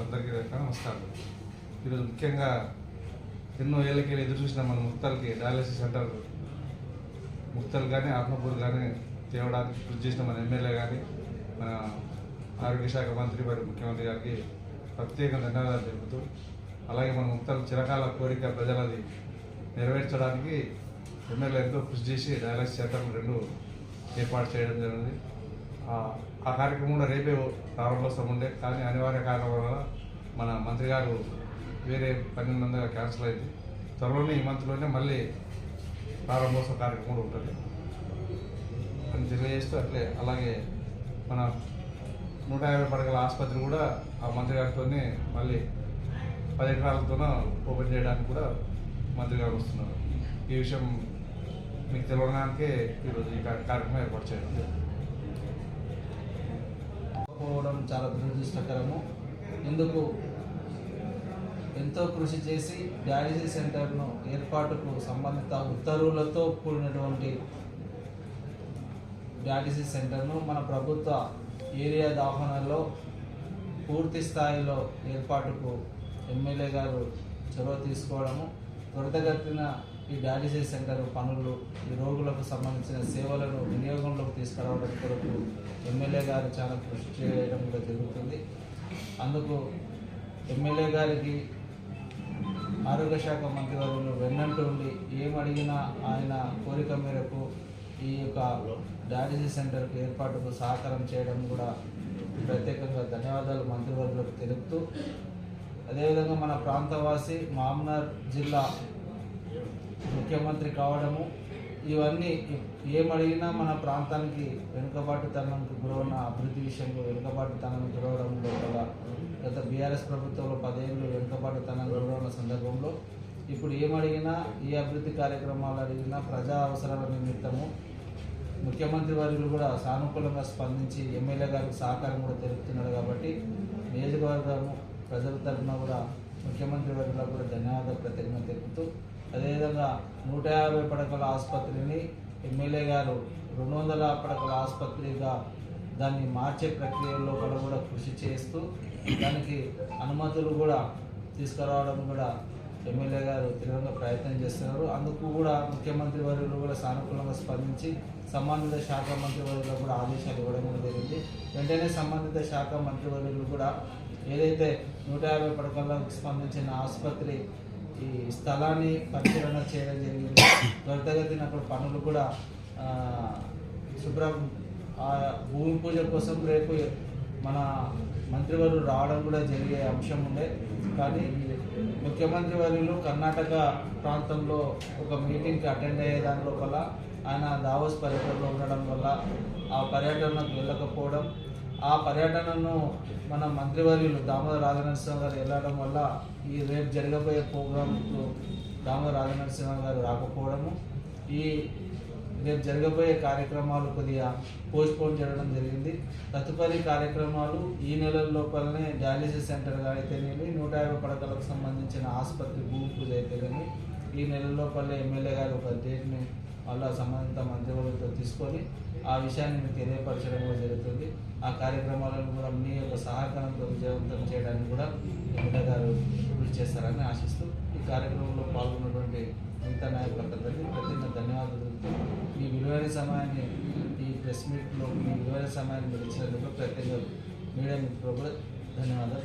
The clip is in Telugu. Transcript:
అందరికీ నమస్కారం ఈరోజు ముఖ్యంగా ఎన్నో ఏళ్ళకి ఎదురు చూసిన మన ముక్తల్కి డయాలసిస్ సెంటర్ ముక్తలు కానీ ఆత్మకూరు కానీ తేవడానికి కృషి చేసిన మన ఎమ్మెల్యే కానీ మన ఆరోగ్య శాఖ మంత్రి మరియు ముఖ్యమంత్రి గారికి ప్రత్యేక ధన్యవాదాలు తెలుపుతూ అలాగే మన ముక్తల చిరకాల కోరిక ప్రజలది నెరవేర్చడానికి ఎమ్మెల్యే ఎంతో కృషి చేసి డయాలసిస్ సెంటర్లు రెండు ఏర్పాటు చేయడం జరిగింది. ఆ- కార్యక్రమం కూడా రేపే ప్రారంభోత్సవం ఉండే. కానీ అనివార్య కారణం వల్ల మన మంత్రి గారు వేరే పన్నెండు క్యాన్సిల్ అయింది. త్వరలోనే ఈ మంత్లోనే మళ్ళీ ప్రారంభోత్సవ కార్యక్రమం కూడా ఉంటుంది. అని తెలియజేస్తూ అట్లే అలాగే మన నూట యాభై పడగల ఆసుపత్రి కూడా ఆ మంత్రి గారితోనే మళ్ళీ పది ఎకరాలతోన ఓపెన్ చేయడానికి కూడా మంత్రి గారు వస్తున్నారు. ఈ విషయం మీకు తెలియడానికే ఈరోజు ఈ కార్యక్రమం ఏర్పాటు చేయడం పోవడం చాలా దురదృష్టకరము. ఇందుకు ఎంతో కృషి చేసి డయాలసిస్ సెంటర్ను ఏర్పాటుకు సంబంధిత ఉత్తర్వులతో కూడినటువంటి డయాలసిస్ సెంటర్ను మన ప్రభుత్వ ఏరియా దాహనలో పూర్తి స్థాయిలో ఏర్పాటుకు ఎమ్మెల్యే గారు చొరవ తీసుకోవడము త్వరితగతిన ఈ డయాలిసిస్ సెంటర్ పనులు ఈ రోగులకు సంబంధించిన సేవలను వినియోగంలోకి తీసుకురావడం కొరకు ఎమ్మెల్యే గారు చాలా కృషి చేయడం కూడా జరుగుతుంది. అందుకు ఎమ్మెల్యే గారికి ఆరోగ్య శాఖ మంత్రివర్యులు వెన్నంటూ ఉండి ఏమడిగినా ఆయన కోరిక మేరకు ఈ యొక్క డయాలిసిస్ సెంటర్కు ఏర్పాటుకు సహకారం చేయడం కూడా ప్రత్యేకంగా ధన్యవాదాలు మంత్రివర్గులకు తెలుపుతూ అదేవిధంగా మన ప్రాంతవాసి మామనార్ జిల్లా ముఖ్యమంత్రి కావడము ఇవన్నీ ఏమడిగినా మన ప్రాంతానికి వెనుకబాటుతనానికి గురవున్న అభివృద్ధి విషయంలో వెనుకబాటుతనం గురవడంలో గల గత బీఆర్ఎస్ ప్రభుత్వంలో పదేళ్ళు వెనుకబాటుతనం గురవున్న సందర్భంలో ఇప్పుడు ఏమడిగినా ఏ అభివృద్ధి కార్యక్రమాలు అడిగినా ప్రజా అవసరాల నిమిత్తము ముఖ్యమంత్రి వర్యులు కూడా సానుకూలంగా స్పందించి ఎమ్మెల్యే గారికి సహకారం కూడా తెలుపుతున్నారు కాబట్టి నియోజకవర్గము ప్రజల తరఫున కూడా ముఖ్యమంత్రి వర్యులకు కూడా ధన్యవాదాలు ప్రత్యేకంగా తెలుపుతూ అదేవిధంగా నూట యాభై పడకల ఆసుపత్రిని ఎమ్మెల్యే గారు రెండు వందల పడకల ఆసుపత్రిగా దాన్ని మార్చే ప్రక్రియలో కూడా కూడా కృషి చేస్తూ దానికి అనుమతులు కూడా తీసుకురావడం కూడా ఎమ్మెల్యే గారు తీవ్రంగా ప్రయత్నం చేస్తున్నారు. అందుకు కూడా ముఖ్యమంత్రి వర్యులు కూడా సానుకూలంగా స్పందించి సంబంధిత శాఖ మంత్రి వర్యులకు కూడా ఆదేశాలు ఇవ్వడం కూడా జరిగింది. వెంటనే సంబంధిత శాఖ మంత్రి వర్యులు కూడా ఏదైతే నూట యాభై పడకలకు స్పందించిన ఆసుపత్రి ఈ స్థలాన్ని పరిశీలన చేయడం జరిగింది. త్వరితగతిన అక్కడ పనులు కూడా శుభ్రం ఆ భూమి పూజ కోసం రేపు మన మంత్రివర్యులు రావడం కూడా జరిగే అంశం ఉండే. కానీ ముఖ్యమంత్రి వర్యులు కర్ణాటక ప్రాంతంలో ఒక మీటింగ్కి అటెండ్ అయ్యే దాని లోపల ఆయన దావోస్ పర్యటనలో ఉండడం వల్ల ఆ పర్యటనకు వెళ్ళకపోవడం ఆ పర్యటనను మన మంత్రివర్యులు దామోదర రాజనరసింహ గారు వెళ్ళడం వల్ల ఈ రేపు జరగబోయే ప్రోగ్రాంకు దామోదర రాజనరసింహ గారు రాకపోవడము ఈ రేపు జరగబోయే కార్యక్రమాలు కొద్దిగా పోస్ట్పోన్ చేయడం జరిగింది. తదుపరి కార్యక్రమాలు ఈ నెల లోపలనే డయాలిసిస్ సెంటర్ అయితేనేమి నూట యాభై పడకలకు సంబంధించిన ఆసుపత్రి భూమి పూజ అయితే కానీ ఈ నెల లోపలే ఎమ్మెల్యే గారు ఒక డేట్ని వాళ్ళ సంబంధిత మంత్రివర్గంతో తీసుకొని ఆ విషయాన్ని మీకు తెలియపరచడం కూడా జరుగుతుంది. ఆ కార్యక్రమాలను కూడా మీ యొక్క సహకారంతో విజయవంతం చేయడానికి కూడా ఎమ్మెల్యే గారు కృషి చేస్తారని ఆశిస్తూ ఈ కార్యక్రమంలో పాల్గొన్నటువంటి మిగతా నాయకులందరికీ ప్రత్యేక ధన్యవాదాలు మీ విలువైన సమయాన్ని ఈ ప్రెస్ మీట్లో మీ విలువైన సమయాన్ని మీరు ఇచ్చినందుకు ప్రత్యేక మీడియా మిత్రులు కూడా ధన్యవాదాలు